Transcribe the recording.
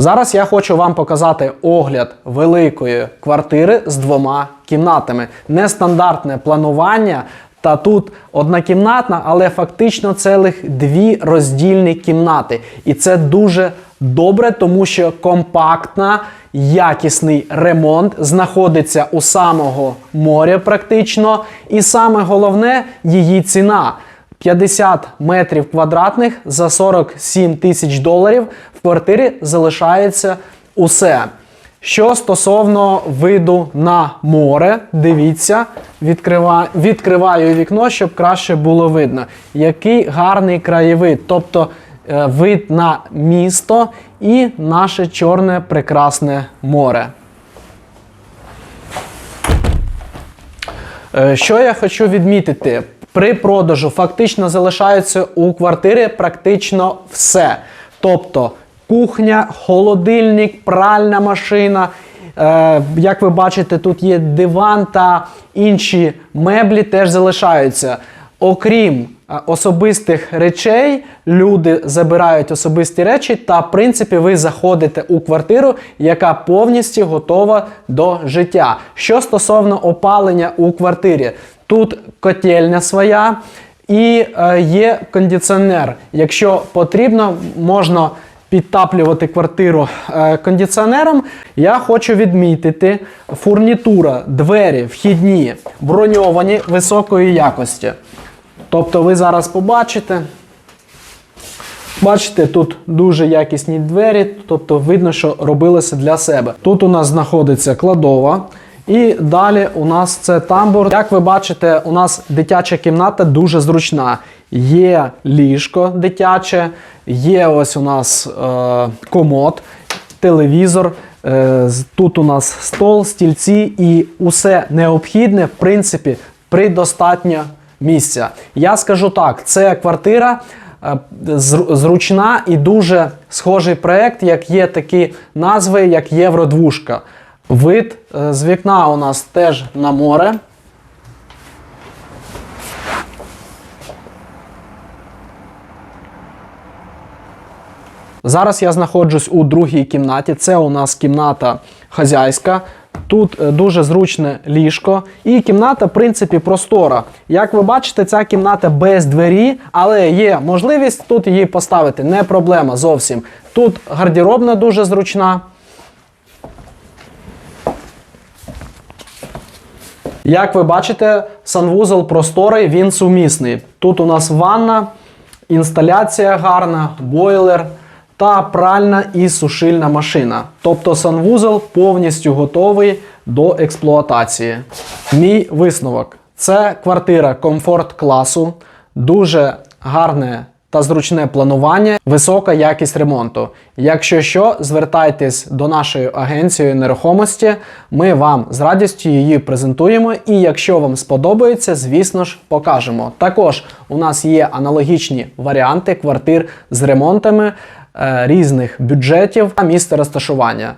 Зараз я хочу вам показати огляд великої квартири з двома кімнатами. Нестандартне планування. Та тут однакімнатна, але фактично цілих дві роздільні кімнати. І це дуже добре, тому що компактна, якісний ремонт знаходиться у самого моря практично. І саме головне її ціна. 50 метрів квадратних за 47 тисяч доларів в квартирі залишається усе. Що стосовно виду на море, дивіться, відкрива... відкриваю вікно, щоб краще було видно, який гарний краєвид, тобто е, вид на місто і наше чорне прекрасне море. Е, Що я хочу відмітити? При продажу фактично залишається у квартири практично все. Тобто кухня, холодильник, пральна машина. Е, як ви бачите, тут є диван та інші меблі теж залишаються. Окрім е, особистих речей, люди забирають особисті речі, та в принципі ви заходите у квартиру, яка повністю готова до життя. Що стосовно опалення у квартирі, тут котельня своя і е, є кондиціонер. Якщо потрібно, можна підтаплювати квартиру е, кондиціонером. Я хочу відмітити фурнітура, двері, вхідні, броньовані високої якості. Тобто ви зараз побачите. Бачите, тут дуже якісні двері, тобто видно, що робилося для себе. Тут у нас знаходиться кладова. І далі у нас це тамбур. Як ви бачите, у нас дитяча кімната дуже зручна. Є ліжко дитяче, є ось у нас е, комод, телевізор. Е, тут у нас стол, стільці і усе необхідне, в принципі, придостатньо місця. Я скажу так: це квартира е, зручна і дуже схожий проект, як є такі назви, як Євродвушка. Вид е, з вікна у нас теж на море. Зараз я знаходжусь у другій кімнаті. Це у нас кімната хазяйська. Тут е, дуже зручне ліжко, і кімната, в принципі, простора. Як ви бачите, ця кімната без двері, але є можливість тут її поставити. Не проблема зовсім. Тут гардеробна дуже зручна. Як ви бачите, санвузол просторий, він сумісний. Тут у нас ванна, інсталяція гарна, бойлер та пральна і сушильна машина. Тобто санвузол повністю готовий до експлуатації. Мій висновок: це квартира комфорт класу, дуже гарне та зручне планування, висока якість ремонту. Якщо що, звертайтесь до нашої агенції нерухомості, ми вам з радістю її презентуємо. І якщо вам сподобається, звісно ж, покажемо. Також у нас є аналогічні варіанти квартир з ремонтами е, різних бюджетів та місця розташування.